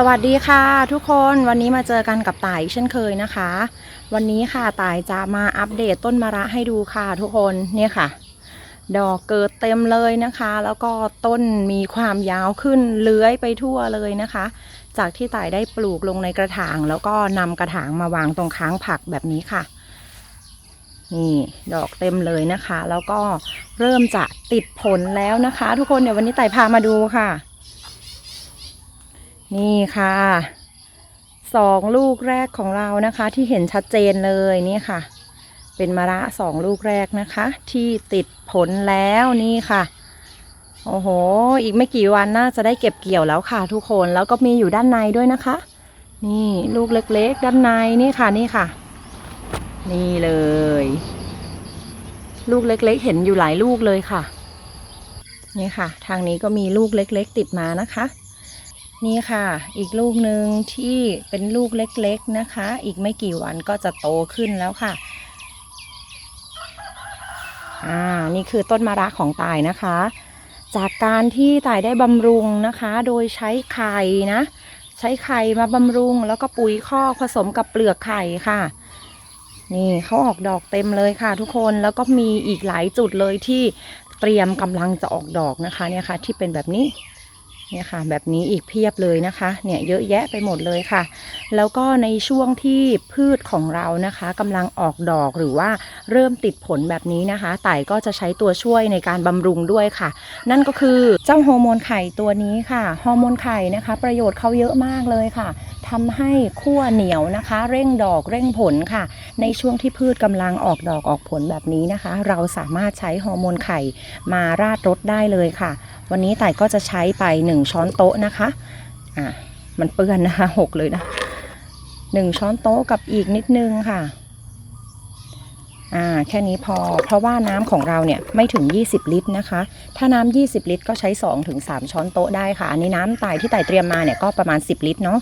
สวัสดีค่ะทุกคนวันนี้มาเจอกันกับต่ายอีกเช่นเคยนะคะ วันนี้ค่ะต่ายจะมาอัปเดตต้นมะระให้ดูค่ะทุกคนเนี่ยค่ะ ดอกเกิดเต็มเลยนะคะ แล้วก็ต้นมีความยาวขึ้นเลื้อยไปทั่วเลยนะคะ จากที่ต่ายได้ปลูกลงในกระถาง แล้วก็นำกระถางมาวางตรงค้างผักแบบนี้ค่ะ นี่ดอกเต็มเลยนะคะ แล้วก็เริ่มจะติดผลแล้วนะคะ ทุกคนเดี๋ยววันนี้ต่ายพามาดูค่ะ นี่ค่ะสองลูกแรกของเรานะคะ ที่เห็นชัดเจนเลยนี่ค่ะ เป็นมะระสองลูกแรกนะคะ ที่ติดผลแล้วนี่ค่ะ โอ้โห อีกไม่กี่วันน่าจะได้เก็บเกี่ยวแล้วค่ะ ทุกคนแล้วก็มีอยู่ด้านในด้วยนะคะ นี่ลูกเล็กๆ ด้านในนี่ค่ะนี่ค่ะ นี่เลย ลูกเล็กๆ เห็นอยู่หลายลูกเลยค่ะ นี่ค่ะ ทางนี้ก็มีลูกเล็ก ๆ ติดมานะคะ นี่ค่ะ อีกลูกหนึ่งที่เป็นลูกเล็กๆนะคะ อีกไม่กี่วันก็จะโตขึ้นแล้วค่ะ อ่า นี่คือต้นมะระของตายนะคะ จากการที่ตายได้บำรุงนะคะ โดยใช้ไข่นะ ใช้ไข่มาบำรุง แล้วก็ปุ๋ยคอกผสมกับเปลือกไข่ค่ะ นี่เขาออกดอกเต็มเลยค่ะ ทุกคน แล้วก็มีอีกหลายจุดเลยที่เตรียมกำลังจะออกดอกนะคะเนี่ยค่ะ ที่เป็นแบบนี้ เนี่ยค่ะแบบนี้อีกเพียบเลยนะคะเนี่ยเยอะแยะไปหมดเลยค่ะ แล้วก็ในช่วงที่พืชของเรานะคะกำลังออกดอกหรือว่าเริ่มติดผลแบบนี้นะคะไต่ก็จะใช้ตัวช่วยในการบำรุงด้วยค่ะ นั่นก็คือเจ้าฮอร์โมนไข่ตัวนี้ค่ะฮอร์โมนไข่นะคะ ประโยชน์เขาเยอะมากเลยค่ะทำให้ขั้วเหนียวนะคะ เร่งดอกเร่งผลค่ะ ในช่วงที่พืชกำลังออกดอกออกผลแบบนี้นะคะ เราสามารถใช้ฮอร์โมนไข่มาราดรถได้เลยค่ะ วันนี้ไต่ก็จะใช้ไป 1 ช้อนโต๊ะนะคะอะมันเปื้อนนะคะหกเลยนะหนึ่งช้อนโต๊ะกับอีกนิดนึงค่ะอ่าแค่นี้พอเพราะว่าน้ำของเราเนี่ยไม่ถึง 20 ลิตรนะคะ ถ้าน้ำ20 ลิตรก็ใช้2ถึง3ช้อนโต๊ะได้ค่ะ อันนี้น้ำตายที่ไต่เตรียมมาเนี่ยก็ประมาณ 10 ลิตรเนาะ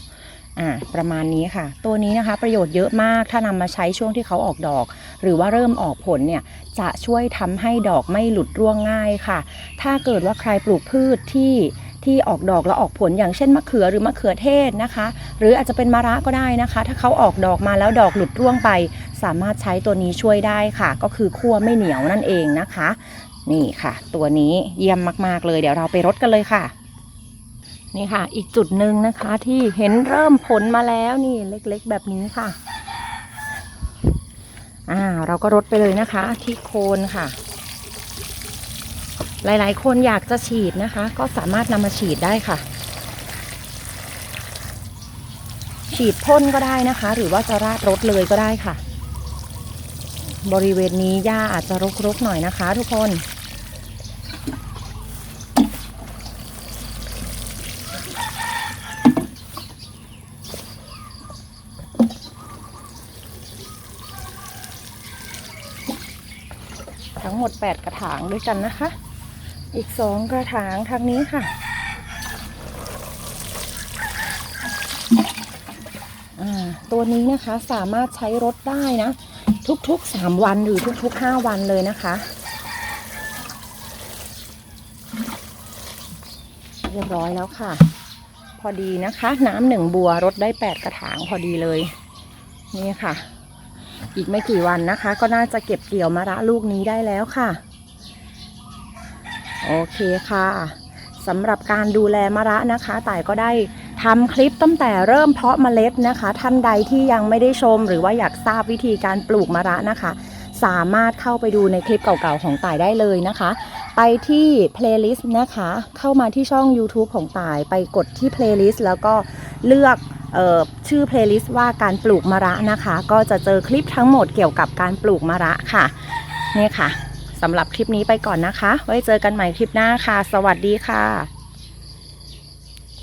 อ่าประมาณนี้ค่ะ ตัวนี้นะคะประโยชน์เยอะมากถ้านำมาใช้ช่วงที่เขาออกดอก หรือว่าเริ่มออกผลเนี่ยจะช่วยทำให้ดอกไม่หลุดร่วงง่ายค่ะ ถ้าเกิดว่าใครปลูกพืชที่ที่ออกดอกแล้วออกผลอย่างเช่นมะเขือหรือมะเขือเทศนะคะ หรืออาจจะเป็นมะระก็ได้นะคะ ถ้าเขาออกดอกมาแล้วดอกหลุดร่วงไป สามารถใช้ตัวนี้ช่วยได้ค่ะ ก็คือคั่วไม่เหนียวนั่นเองนะคะ นี่ค่ะ ตัวนี้เยี่ยมมาก ๆ เลยเดี๋ยวเราไปรดกันเลยค่ะ นี่ค่ะ อีกจุดหนึ่งนะคะ ที่เห็นเริ่มผลมาแล้วนี่เล็กๆ แบบนี้ค่ะ อ่า เราก็รดไปเลยนะคะ ที่โคนค่ะ หลายๆ คนอยากจะฉีดนะคะ ก็สามารถนำมาฉีดได้ค่ะ ฉีดพ่นก็ได้นะคะ หรือว่าจะราดรถเลยก็ได้ค่ะ บริเวณนี้หญ้าอาจจะรกๆหน่อยนะคะ ทุกคน ทั้งหมด 8 กระถางด้วยกันนะคะ อีก 2 กระถางทางนี้ค่ะอ่าตัวนี้นะคะสามารถใช้รถได้นะ ทุกๆ 3 วันหรือทุกๆ 5 วันเลยนะคะ เรียบร้อยแล้วค่ะ พอดีนะคะ น้ำหนึ่งบัวรดได้8กระถางพอดีเลย นี่ค่ะ อีกไม่กี่วันนะคะ ก็น่าจะเก็บเกี่ยวมะระลูกนี้ได้แล้วค่ะ โอเคค่ะสำหรับการดูแลมะระนะคะต่ายก็ได้ทำคลิปตั้งแต่เริ่มเพาะเมล็ดนะคะ ท่านใดที่ยังไม่ได้ชมหรือว่าอยากทราบวิธีการปลูกมะระนะคะ สามารถเข้าไปดูในคลิปเก่าๆของต่ายได้เลยนะคะ ไปที่เพลย์ลิสต์นะคะ เข้ามาที่ช่อง YouTube ของต่ายไปกดที่เพลย์ลิสต์แล้วก็เลือกออชื่อเพลย์ลิสต์ว่าการปลูกมะระนะคะ ก็จะเจอคลิปทั้งหมดเกี่ยวกับการปลูกมะระค่ะนี่ค่ะสำหรับคลิปนี้ไปก่อนนะคะ ไว้เจอกันใหม่คลิปหน้าค่ะ สวัสดีค่ะ